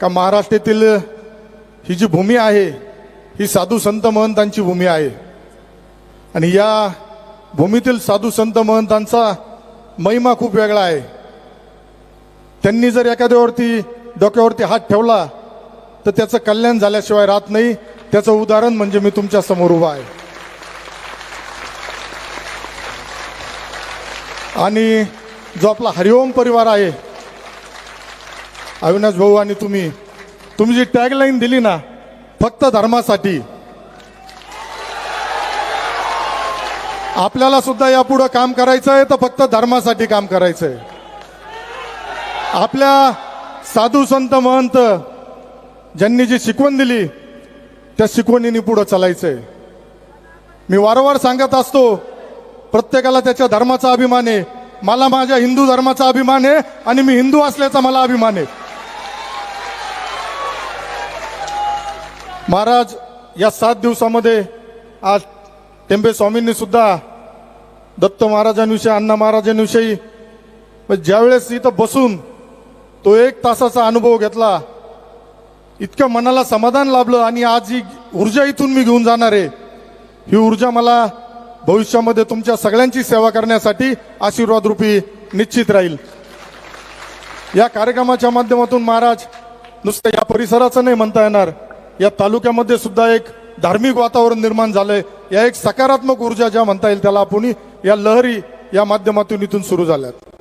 का महाराष्ट्रातील ही जी भूमी आहे ही साधू संत महंतांची भूमी आहे. आणि या भूमीतील साधू संत महंतांचा महिमा खूप वेगळा आहे. त्यांनी जर एखाद्यावरती डोक्यावरती हात ठेवला तर त्याचं कल्याण झाल्याशिवाय राहत नाही. त्याचं उदाहरण म्हणजे मी तुमच्यासमोर उभा आहे. आणि जो आपला हरिओम परिवार आहे अविनाश भाऊ आणि तुम्ही. तुम्ही जी टॅगलाईन दिली ना फक्त धर्मासाठी. आपल्याला सुद्धा यापुढं काम करायचं आहे तर फक्त धर्मासाठी काम करायचं आहे आपल्या साधू संत महंत ज्यांनी जी शिकवण दिली त्या शिकवणीने पुढं चालायचंय. मी वारंवार सांगत असतो प्रत्येकाला त्याच्या धर्माचा अभिमान आहे. मला माझ्या हिंदू धर्माचा अभिमान आहे आणि मी हिंदू असल्याचा मला अभिमान आहे. महाराज या सात दिवसामध्ये आज टेंबे स्वामींनी सुद्धा दत्त महाराजांविषयी अण्णा महाराजांविषयी म्हणजे ज्यावेळेस इथं बसून तो एक तासाचा अनुभव घेतला इतकं मनाला समाधान लाभलं आणि आज ही ऊर्जा इथून मी घेऊन जाणार आहे. ही ऊर्जा मला भविष्यामध्ये तुमच्या सगळ्यांची सेवा करण्यासाठी आशीर्वाद रूपी निश्चित राहील. या कार्यक्रमाच्या माध्यमातून महाराज नुसतं या परिसराचं नाही म्हणता येणार या तालुक्यामध्ये सुद्धा एक धार्मिक वातावरण निर्माण झालंय. या एक सकारात्मक ऊर्जा ज्या म्हणता येईल त्याला आपण या लहरी या माध्यमातून इथून सुरू झाल्यात.